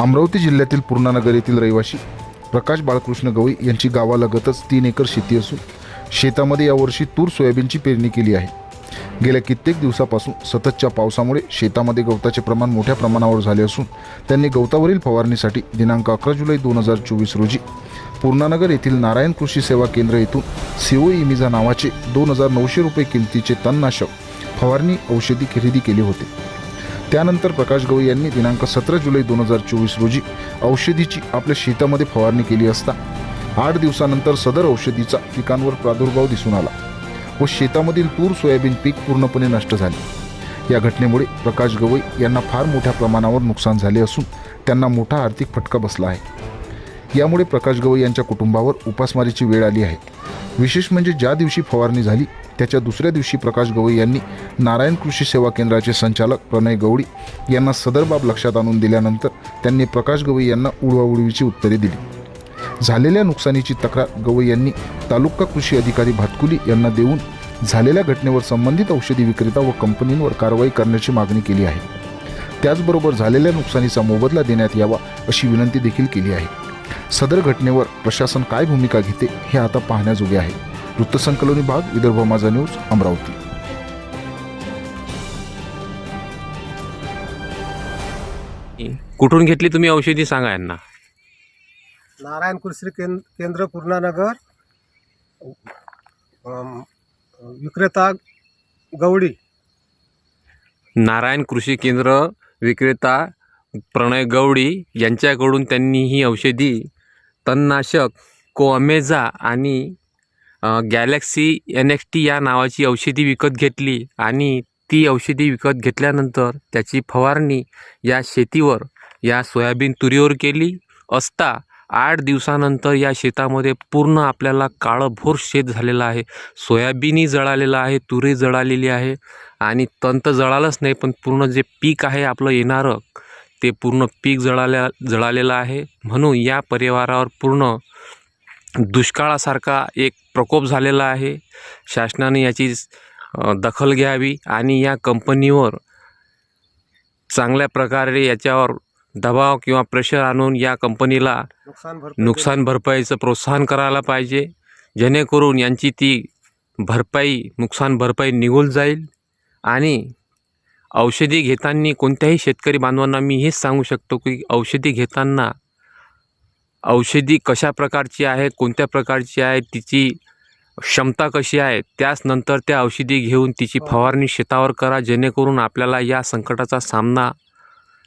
अमरावती जिल्ह्यातील पूर्णानगर येथील रहिवासी प्रकाश बाळकृष्ण गवई यांची गावालगतच तीन एकर शेती असून शेतामध्ये यावर्षी तूर सोयाबीनची पेरणी केली आहे. गेल्या कित्येक दिवसापासून सततच्या पावसामुळे शेतामध्ये गवताचे प्रमाण मोठ्या प्रमाणावर झाले असून त्यांनी गवतावरील फवारणीसाठी दिनांक अकरा जुलै दोन हजार चोवीस रोजी पूर्णानगर येथील नारायण कृषी सेवा केंद्र येथून सीओ इमिझा नावाचे दोन हजार नऊशे रुपये किमतीचे तणनाशक फवारणी औषधी खरेदी केली होती. त्यानंतर प्रकाश गवई यांनी दिनांक सतरा जुलै दोन हजार चोवीस रोजी औषधीची आपल्या शेतामध्ये फवारणी केली असता आठ दिवसानंतर सदर औषधीचा पिकांवर प्रादुर्भाव दिसून आला व शेतामधील तूर सोयाबीन पीक पूर्णपणे नष्ट झाले. या घटनेमुळे प्रकाश गवई यांना फार मोठ्या प्रमाणावर नुकसान झाले असून त्यांना मोठा आर्थिक फटका बसला आहे. यामुळे प्रकाश गवई यांच्या कुटुंबावर उपासमारीची वेळ आली आहे. विशेष म्हणजे ज्या दिवशी फवारणी झाली त्याच्या दुसऱ्या दिवशी प्रकाश गवई यांनी नारायण कृषी सेवा केंद्राचे संचालक प्रणय गवळी यांना सदर बाब लक्षात आणून दिल्यानंतर त्यांनी प्रकाश गवई यांना उडवाउडवीची उत्तरे दिली. झालेल्या नुकसानीची तक्रार गवई यांनी तालुका कृषी अधिकारी भातकुली यांना देऊन झालेल्या घटनेवर संबंधित औषधी विक्रेता व कंपनींवर कारवाई करण्याची मागणी केली आहे. त्याचबरोबर झालेल्या नुकसानीचा मोबदला देण्यात यावा अशी विनंती देखील केली आहे. सदर घटनेवर प्रशासन काय भूमिका घेते हे आता पाहण्याजोगे आहे. वृत्तसंकलन विभाग विदर्भ माझा न्यूज अमरावती. कुठून घेतली तुम्ही औषधी सांगा यांना? नारायण कृषी केंद्र केंद्र पूर्णानगर अम, विक्रेता गवडी. नारायण कृषी केंद्र विक्रेता प्रणय गवडी यांच्याकडून त्यांनी ही औषधी तणनाशक कोअमेझा आणि गॅलेक्सी एन एक्स टी या नावाची औषधी विकत घेतली आणि ती औषधी विकत घेतल्यानंतर त्याची फवारणी या शेतीवर या सोयाबीन तुरीवर केली. असता आठ दिवसानंतर या शेतामध्ये पूर्ण आपल्याला काळंभोर शेत झालेलं आहे. सोयाबीनही जळालेलं आहे तुरी जळालेली आहे आणि तंत जळालंच नाही पण पूर्ण जे पीक आहे आपलं येणारं ते पूर्ण पीक जळाल्या जळालेलं आहे. म्हणून या परिवारावर पूर्ण दुष्काळासारखा एक प्रकोप झालेला आहे. शासनाने याची दखल घ्यावी आणि या कंपनीवर चांगल्या प्रकारे याच्यावर दबाव किंवा प्रेशर आणून या कंपनीला नुकसान भरपाईचं प्रोत्साहन करायला पाहिजे. जेणेकरून यांची ती भरपाई नुकसान भरपाई निघून जाईल आणि औषधी घेताना कोणत्याही शेतकरी बांधवांना मी हेच सांगू शकतो की औषधी घेताना औषधी कशा प्रकारची आहे कोणत्या प्रकारची आहे तिची क्षमता कशी आहे त्याच नंतर त्या औषधी घेऊन तिची फवारणी शेतावर करा जेणेकरून आपल्याला या संकटाचा सामना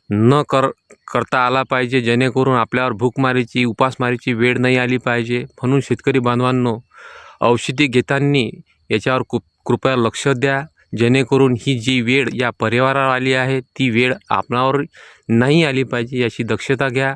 न कर करता आला पाहिजे जेणेकरून आपल्यावर भूकमारीची उपासमारीची वेळ नाही आली पाहिजे. म्हणून शेतकरी बांधवांनो औषधी घेताना याच्यावर कृ कृपया लक्ष द्या जेणेकरून ही जी वेळ या परिवारावर आली आहे ती वेळ आपणावर नाही आली पाहिजे याची दक्षता घ्या.